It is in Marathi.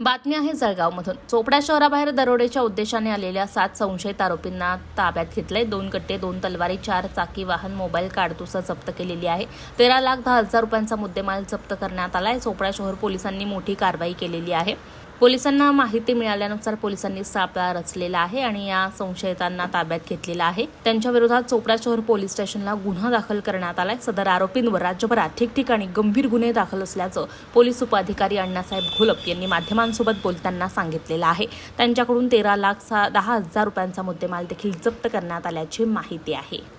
बातमी आहे जळगावमधून. चोपडा शहराबाहेर दरोडेच्या उद्देशाने आलेल्या सात संशयित आरोपींना ताब्यात घेतलंय. दोन कट्टे दोन तलवारी चार चाकी वाहन मोबाईल काडतुसं जप्त केलेली आहे. तेरा लाख दहा हजार रुपयांचा मुद्देमाल जप्त करण्यात आलाय. चोपडा शहर पोलिसांनी मोठी कारवाई केलेली आहे. पोलिसांना माहिती मिळाल्यानुसार पोलिसांनी सापळा रचलेला आहे आणि या संशयितांना ताब्यात घेतलेला आहे. त्यांच्या विरोधात चोपडा शहर पोलीस स्टेशनला गुन्हा दाखल करण्यात आलाय. सदर आरोपींवर राज्यभरात ठिकठिकाणी गंभीर गुन्हे दाखल असल्याचं पोलीस उपअधिकारी अण्णासाहेब घोलप यांनी माध्यमांसोबत बोलताना सांगितलेलं आहे. त्यांच्याकडून तेरा लाख दहा हजार रुपयांचा मुद्देमाल देखील जप्त करण्यात आल्याची माहिती आहे.